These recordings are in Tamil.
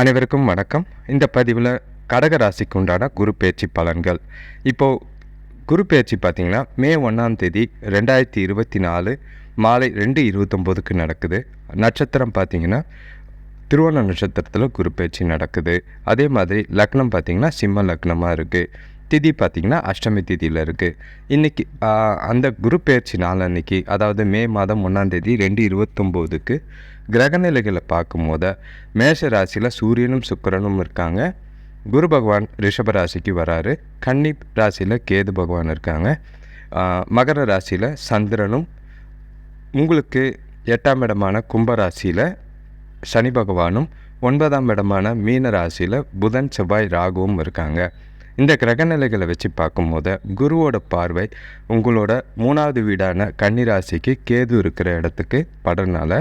அனைவருக்கும் வணக்கம். இந்த பதிவில் கடக ராசிக்கு உண்டான குரு பேச்சு பலன்கள். இப்போது குரு பேச்சு பார்த்திங்கன்னா மே ஒன்றாம் தேதி ரெண்டாயிரத்தி இருபத்தி நாலு மாலை ரெண்டு இருபத்தொம்போதுக்கு நடக்குது. நட்சத்திரம் பார்த்திங்கன்னா திருவோண நட்சத்திரத்தில் குரு பேச்சு நடக்குது. அதே மாதிரி லக்னம் பார்த்திங்கன்னா சிம்ம லக்னமாக இருக்குது திதி பார்த்திங்கன்னா அஷ்டமி திதியில் இருக்குது இன்றைக்கி அந்த குரு பயிற்சி நாள் அன்றைக்கி அதாவது மே மாதம் ஒன்றாந்தேதி ரெண்டு இருபத்தொம்போதுக்கு கிரகநிலைகளை பார்க்கும்போது மேஷ ராசியில் சூரியனும் சுக்கிரனும் இருக்காங்க. குரு பகவான் ரிஷப ராசிக்கு வராரு. கன்னி ராசியில் கேது பகவான் இருக்காங்க. மகர ராசியில் சந்திரனும் உங்களுக்கு எட்டாம் இடமான கும்பராசியில் சனி பகவானும் ஒன்பதாம் இடமான மீன ராசியில் புதன் செவ்வாய் ராகுவும் இருக்காங்க. இந்த கிரகநிலைகளை வச்சு பார்க்கும்போது குருவோட பார்வை உங்களோட மூணாவது வீடான கன்னிராசிக்கு கேது இருக்கிற இடத்துக்கு படுறதுனால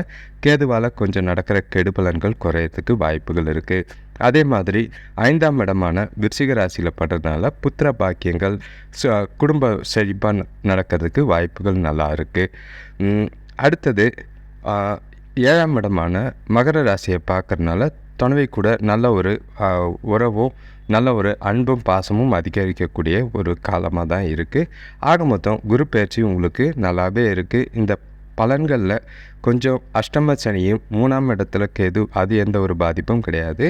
கேதுவால் கொஞ்சம் நடக்கிற கெடுபலன்கள் குறையறதுக்கு வாய்ப்புகள் இருக்குது அதே மாதிரி ஐந்தாம் இடமான விருச்சிக ராசியில் படுறதுனால புத்திர பாக்கியங்கள் ச- குடும்ப செழிப்பாக நடக்கிறதுக்கு வாய்ப்புகள் நல்லா இருக்குது அடுத்தது ஏழாம் இடமான மகர ராசியை பார்க்குறதுனால துணைவை கூட நல்ல ஒரு உறவும் நல்ல ஒரு அன்பும் பாசமும் அதிகரிக்கக்கூடிய ஒரு காலமாக தான் இருக்குது ஆக மொத்தம் குரு பயிற்சி உங்களுக்கு நல்லாவே இருக்குது இந்த பலன்களில் கொஞ்சம் அஷ்டம சனியும் மூணாம் இடத்துல கேது அது எந்த ஒரு பாதிப்பும் கிடையாது.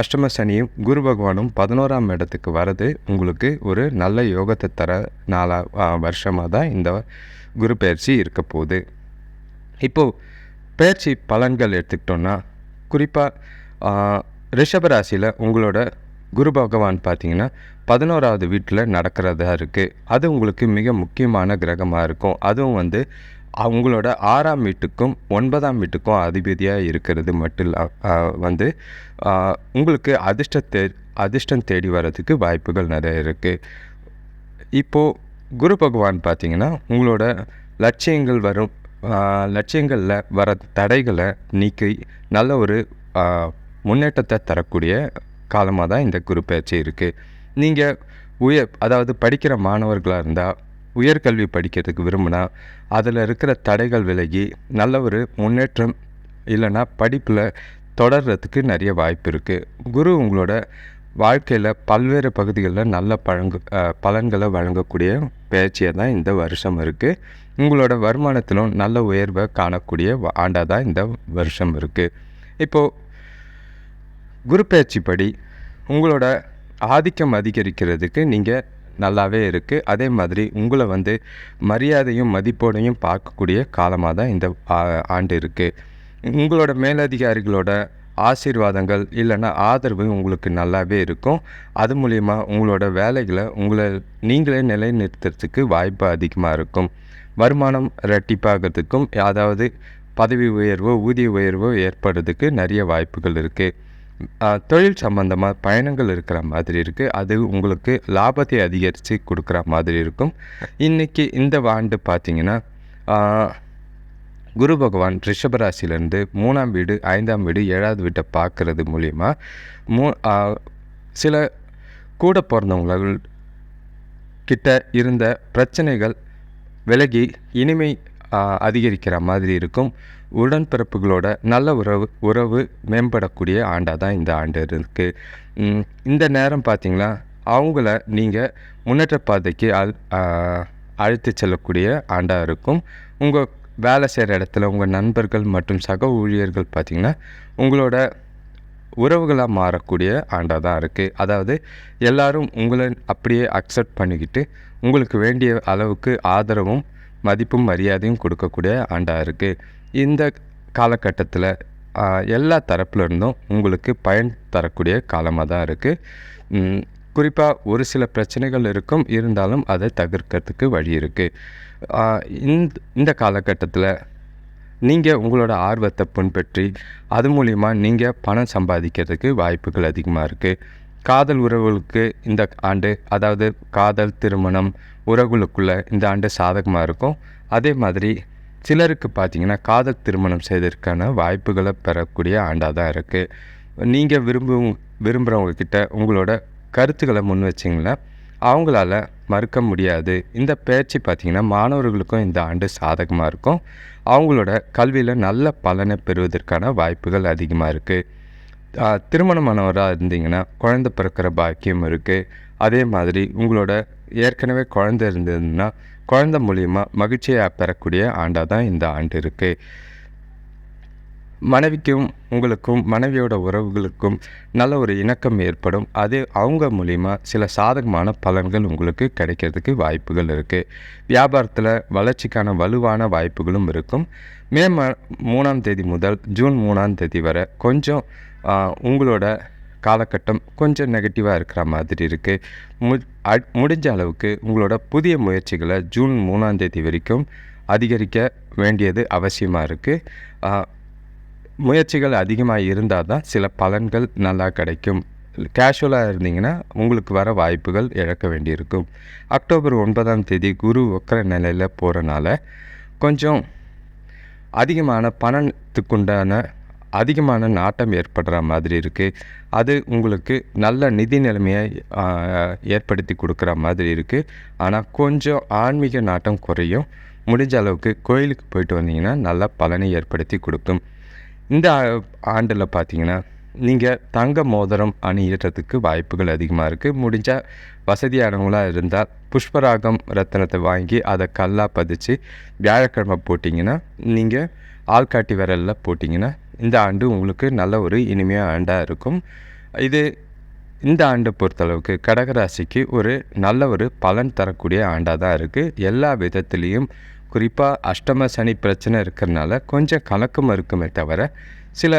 அஷ்டம சனியும் குரு பகவானும் பதினோராம் இடத்துக்கு வர்றது உங்களுக்கு ஒரு நல்ல யோகத்தை தர நாலா வருஷமாக தான் இந்த குரு பயிற்சி இருக்க போகுது. இப்போது பயிற்சி பலன்கள் எடுத்துக்கிட்டோன்னா குறிப்பாக ரிஷபராசியில் உங்களோட குரு பகவான் பார்த்தீங்கன்னா பதினோராவது வீட்டில் நடக்கிறதா இருக்குது அது உங்களுக்கு மிக முக்கியமான கிரகமாக இருக்கும். அதுவும் வந்து அவங்களோட ஆறாம் வீட்டுக்கும் ஒன்பதாம் வீட்டுக்கும் அதிபதியாக இருக்கிறது மட்டும் இல்ல வந்து உங்களுக்கு அதிர்ஷ்டத்தை அதிர்ஷ்டம் தேடி வர்றதுக்கு வாய்ப்புகள் நிறைய இருக்குது இப்போது குரு பகவான் பார்த்தீங்கன்னா உங்களோட லட்சியங்கள் வரும் லட்சியங்களில் வர தடைகளை நீக்கி நல்ல ஒரு முன்னேற்றத்தை தரக்கூடிய காலமாக தான் இந்த குரு பயிற்சி இருக்குது நீங்கள் உயர் அதாவது படிக்கிற மாணவர்களாக இருந்தால் உயர்கல்வி படிக்கிறதுக்கு விரும்பினா அதில் இருக்கிற தடைகள் விலகி நல்ல ஒரு முன்னேற்றம் இல்லைன்னா படிப்பில் தொடர்றதுக்கு நிறைய வாய்ப்பு இருக்குது குரு உங்களோட வாழ்க்கையில் பல்வேறு பகுதிகளில் நல்ல பழங்கு பலன்களை வழங்கக்கூடிய பயிற்சியாக தான் இந்த வருஷம் இருக்குது உங்களோட வருமானத்திலும் நல்ல உயர்வை காணக்கூடிய ஆண்டாக தான் இந்த வருஷம் இருக்குது இப்போது குரு பயிற்சிப்படி உங்களோட ஆதிக்கம் அதிகரிக்கிறதுக்கு நீங்கள் நல்லாவே இருக்குது அதே மாதிரி உங்களை வந்து மரியாதையும் மதிப்போடையும் பார்க்கக்கூடிய காலமாக தான் இந்த ஆ- ஆண்டு இருக்குது உங்களோட மேலதிகாரிகளோட ஆசீர்வாதங்கள் இல்லைன்னா ஆதரவு உங்களுக்கு நல்லாவே இருக்கும். அது மூலிமா உங்களோட வேலைகளை உங்களை நீங்களே நிலைநிறுத்துறதுக்கு வாய்ப்பு அதிகமாக இருக்கும். வருமானம் ரெட்டிப்பாகிறதுக்கும் அதாவது பதவி உயர்வோ ஊதிய உயர்வோ ஏற்படுறதுக்கு நிறைய வாய்ப்புகள் இருக்குது தொழில் சம்பந்தமாக பயணங்கள் இருக்கிற மாதிரி இருக்குது அது உங்களுக்கு லாபத்தை அதிகரித்து கொடுக்குற மாதிரி இருக்கும். இன்றைக்கி இந்த ஆண்டு பார்த்திங்கன்னா குரு பகவான் ரிஷபராசிலேருந்து மூணாம் வீடு ஐந்தாம் வீடு ஏழாவது வீட்டை பார்க்குறது மூலிமா மூ சில கூட பிறந்தவங்கள் கிட்ட இருந்த பிரச்சனைகள் விலகி இனிமை அதிகரிக்கிற மாதிரி இருக்கும். உடன்பிறப்புகளோட நல்ல உறவு உறவு மேம்படக்கூடிய ஆண்டாக தான் இந்த ஆண்டு இருக்குது இந்த நேரம் பார்த்திங்கன்னா அவங்கள நீங்கள் முன்னேற்ற பாதைக்கு அழ் அழைத்து செல்லக்கூடிய ஆண்டாக இருக்கும். உங்கள் வேலை செய்கிற இடத்துல உங்கள் நண்பர்கள் மற்றும் சக ஊழியர்கள் பார்த்திங்கன்னா உங்களோட உறவுகளாக மாறக்கூடிய ஆண்டாக தான் இருக்குது அதாவது எல்லோரும் உங்களை அப்படியே அக்செப்ட் பண்ணிக்கிட்டு உங்களுக்கு வேண்டிய அளவுக்கு ஆதரவும் மதிப்பும் மரியாதையும் கொடுக்கக்கூடிய ஆண்டாக இருக்குது இந்த காலகட்டத்தில் எல்லா தரப்புல இருந்தும் உங்களுக்கு பயன் தரக்கூடிய காலமாக தான் இருக்குது குறிப்பாக ஒரு சில பிரச்சனைகள் இருக்கும் இருந்தாலும் அதை தவிர்க்கிறதுக்கு வழி இருக்குது இந்த இந்த காலகட்டத்தில் நீங்கள் உங்களோட ஆர்வத்தை பின்பற்றி அது மூலிமா நீங்கள் பணம் சம்பாதிக்கிறதுக்கு வாய்ப்புகள் அதிகமாக இருக்குது காதல் உறவுகளுக்கு இந்த ஆண்டு அதாவது காதல் திருமணம் உறவுகளுக்குள்ளே இந்த ஆண்டு சாதகமாக இருக்கும். அதே மாதிரி சிலருக்கு பார்த்தீங்கன்னா காதல் திருமணம் செய்வதற்கான வாய்ப்புகளை பெறக்கூடிய ஆண்டாக தான் இருக்குது நீங்கள் விரும்பும் விரும்புகிறவங்கக்கிட்ட உங்களோட கருத்துக்களை முன் வச்சிங்கன்னா அவங்களால மறுக்க முடியாது. இந்த பயிற்சி பார்த்திங்கன்னா மாணவர்களுக்கும் இந்த ஆண்டு சாதகமாக இருக்கும். அவங்களோட கல்வியில் நல்ல பலனை பெறுவதற்கான வாய்ப்புகள் அதிகமாக இருக்குது திருமணமானவராக இருந்தீங்கன்னா குழந்தை பிறக்கிற பாக்கியம் இருக்குது அதே மாதிரி உங்களோட ஏற்கனவே குழந்தை இருந்ததுன்னா குழந்தை மூலியமாக மகிழ்ச்சியை பெறக்கூடிய ஆண்டாக தான் இந்த ஆண்டு இருக்குது மனைவிக்கும் உங்களுக்கும் மனைவியோட உறவுகளுக்கும் நல்ல ஒரு இணக்கம் ஏற்படும். அது அவங்க மூலிமா சில சாதகமான பலன்கள் உங்களுக்கு கிடைக்கிறதுக்கு வாய்ப்புகள் இருக்குது வியாபாரத்தில் வளர்ச்சிக்கான வலுவான வாய்ப்புகளும் இருக்கும். மே ம மூணாம் தேதி முதல் ஜூன் மூணாம் தேதி வரை கொஞ்சம் உங்களோட காலகட்டம் கொஞ்சம் நெகட்டிவாக இருக்கிற மாதிரி இருக்குது மு அ- முடிஞ்ச அளவுக்கு உங்களோட புதிய முயற்சிகளை ஜூன் மூணாந்தேதி வரைக்கும் அதிகரிக்க வேண்டியது அவசியமாக இருக்குது முயற்சிகள் அதிகமாக இருந்தால் தான் சில பலன்கள் நல்லா கிடைக்கும். கேஷுவலாக இருந்தீங்கன்னா உங்களுக்கு வர வாய்ப்புகள் இழக்க வேண்டியிருக்கும். அக்டோபர் ஒன்பதாம் தேதி குரு ஒக்கர நிலையில் போகிறனால கொஞ்சம் அதிகமான பணத்துக்குண்டான அதிகமான நாட்டம் ஏற்படுற மாதிரி இருக்குது அது உங்களுக்கு நல்ல நிதி நிலைமையை ஏற்படுத்தி கொடுக்குற மாதிரி இருக்குது ஆனால் கொஞ்சம் ஆன்மீக நாட்டம் குறையும். முடிஞ்ச அளவுக்கு கோயிலுக்கு போயிட்டு வந்தீங்கன்னா நல்ல பலனை ஏற்படுத்தி கொடுக்கும். இந்த ஆண்டில் பார்த்தீங்கன்னா நீங்கள் தங்க மோதிரம் அணியிறதுக்கு வாய்ப்புகள் அதிகமாக இருக்குது முடிஞ்சால் வசதியானவங்களாக இருந்தால் புஷ்பராகம் ரத்தினத்தை வாங்கி அதை கல்லாக பதிச்சு வியாழக்கிழமை போட்டிங்கன்னா நீங்கள் ஆள்காட்டி விரலில் போட்டிங்கன்னா இந்த ஆண்டு உங்களுக்கு நல்ல ஒரு இனிமையான ஆண்டாக இருக்கும். இது இந்த ஆண்டை பொறுத்தளவுக்கு கடகராசிக்கு ஒரு நல்ல ஒரு பலன் தரக்கூடிய ஆண்டாக தான் இருக்குது எல்லா விதத்துலேயும் குறிப்பாக அஷ்டம சனி பிரச்சனை இருக்கிறனால கொஞ்சம் கலக்கம் இருக்குமே தவிர சில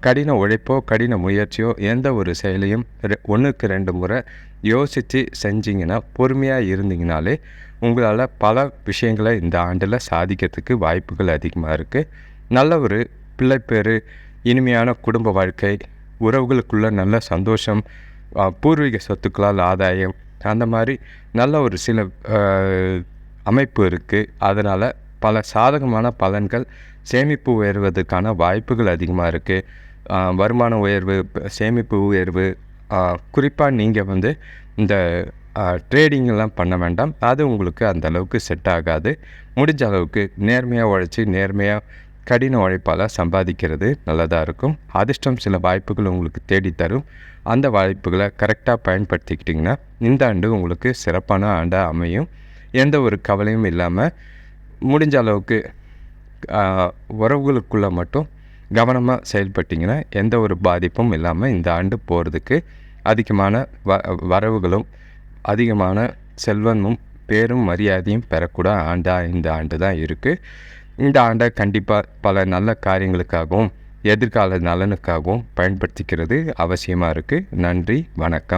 கடின உழைப்போ கடின முயற்சியோ எந்த ஒரு செயலையும் ரெ- ரெண்டு முறை யோசித்து செஞ்சிங்கன்னா பொறுமையாக இருந்தீங்கனாலே உங்களால் பல விஷயங்களை இந்த ஆண்டில் சாதிக்கிறதுக்கு வாய்ப்புகள் அதிகமாக இருக்குது நல்ல ஒரு பிள்ளைப்பேறு இனிமையான குடும்ப வாழ்க்கை உறவுகளுக்குள்ள நல்ல சந்தோஷம் பூர்வீக சொத்துக்களால் ஆதாயம் அந்த மாதிரி நல்ல ஒரு சில அமைப்பு இருக்குது அதனால் பல சாதகமான பலன்கள் சேமிப்பு உயர்வதற்கான வாய்ப்புகள் அதிகமாக இருக்குது வருமான உயர்வு சேமிப்பு உயர்வு குறிப்பாக நீங்கள் வந்து இந்த ட்ரேடிங்கெல்லாம் பண்ண வேண்டாம். அது உங்களுக்கு அந்த அளவுக்கு செட் ஆகாது. முடிஞ்ச அளவுக்கு நேர்மையாக உழைச்சி நேர்மையாக கடின உழைப்பால் சம்பாதிக்கிறது நல்லதாக இருக்கும். அதிர்ஷ்டம் சில வாய்ப்புகள் உங்களுக்கு தேடித்தரும் அந்த வாய்ப்புகளை கரெக்டாக பயன்படுத்திக்கிட்டிங்கன்னா இந்த ஆண்டு உங்களுக்கு சிறப்பான ஆண்டாக அமையும். எந்த ஒரு கவலையும் இல்லாமல் முடிஞ்ச அளவுக்கு உறவுகளுக்குள்ளே மட்டும் கவனமாக செயல்பட்டிங்கன்னா எந்த ஒரு பாதிப்பும் இல்லாமல் இந்த ஆண்டு போகிறதுக்கு அதிகமான வ வரவுகளும் அதிகமான செல்வமும் பேரும் மரியாதையும் பெறக்கூட ஆண்டாக இந்த ஆண்டு தான் இருக்குது இந்த ஆண்டை கண்டிப்பாக பல நல்ல காரியங்களுக்காகவும் எதிர்கால நலனுக்காகவும் பயன்படுத்திக்கிறது அவசியமாக இருக்குது நன்றி வணக்கம்.